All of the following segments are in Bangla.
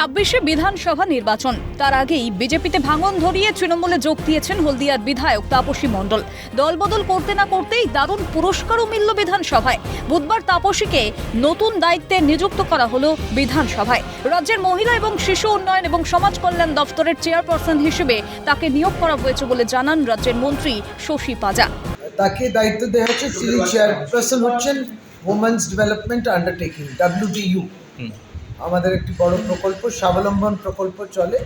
ছাব্বিশে বিধানসভা নির্বাচন। তার আগেই বিজেপিতে ভাঙন ধরিয়ে তৃণমূলে যোগ দিয়েছেন হলদিয়ার বিধায়ক তাপসী মণ্ডল। দলবদল করতে না করতেই দারুণ পুরস্কারও মিলল বিধানসভায়। বুধবার তাপসীকে নতুন দায়িত্বে নিযুক্ত করা হলো বিধানসভায়। রাজ্যের মহিলা এবং শিশু উন্নয়ন এবং সমাজ কল্যাণ দফতরের চেয়ারপারসন হিসেবে তাকে নিয়োগ করা হয়েছে বলে জানান রাজ্যের মন্ত্রী শশী পাজা। তাকে দায়িত্ব দেওয়া হচ্ছে তিনি চেয়ারপারসন হচ্ছেন ওমেন্স ডেভেলপমেন্ট আন্ডারটেকিং ডাব্লিউটিইউ আমাদের একটি বড় প্রকল্প স্বাবলম্বন প্রকল্প চলে।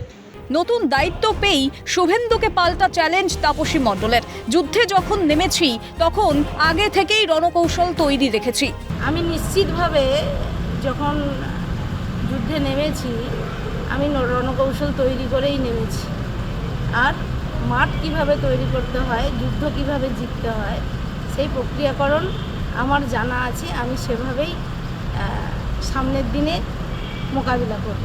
নতুন দায়িত্ব পেয়েই শুভেন্দুকে পাল্টা চ্যালেঞ্জ তাপসী মণ্ডলের। যুদ্ধে যখন নেমেছি তখন আগে থেকেই রণকৌশল তৈরি রেখেছি। আমি নিশ্চিতভাবে যখন যুদ্ধে নেমেছি আমি রণকৌশল তৈরি করেই নেমেছি। আর মাঠ কীভাবে তৈরি করতে হয় যুদ্ধ কীভাবে জিততে হয় সেই প্রক্রিয়াকরণ আমার জানা আছে। আমি সেভাবেই সামনের দিনে মোকাবিলা করব।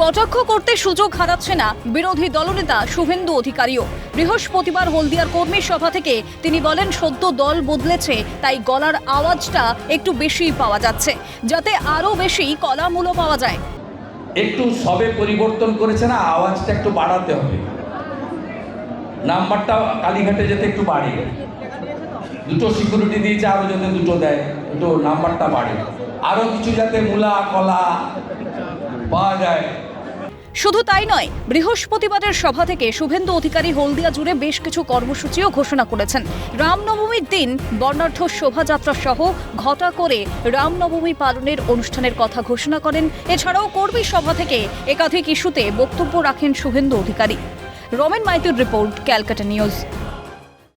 কটাক্ষ করতে সুযোগ হারাচ্ছে না বিরোধী দলনেতা শুভেন্দু অধিকারীও। বৃহস্পতিবার হলদিয়ার কর্মী সভা থেকে তিনি বলেন সদ্য দল বদলেছে তাই গলার আওয়াজটা একটু বেশিই পাওয়া যাচ্ছে যাতে আরও বেশি কলামূলো পাওয়া যায়। একটু সবে পরিবর্তন করেছে না আওয়াজটা একটু বাড়াতে হবে। নাম্বারটা কালীঘাটে যেতে একটু বাড়ে। দুটো সিকিউরিটি দিয়েছে আরও যাতে দুটো দেয় একটু নাম্বারটা বাড়ে। আরও কিছু যাতে মূলা কলা পাওয়া যায়। শুধু তাই নয়, বৃহস্পতিবারের সভা থেকে শুভেন্দু অধিকারী হলদিয়া জুড়ে বেশ কিছু কর্মসূচিও ঘোষণা করেছেন। রামনবমীর দিন বর্ণাঢ্য শোভাযাত্রা সহ ঘটা করে রামনবমী পালনের অনুষ্ঠানের কথা ঘোষণা করেন। এছাড়াও কর্মী সভা থেকে একাধিক ইস্যুতে বক্তব্য রাখেন শুভেন্দু অধিকারী। রমেন মাইতির রিপোর্ট, ক্যালকাটা নিউজ।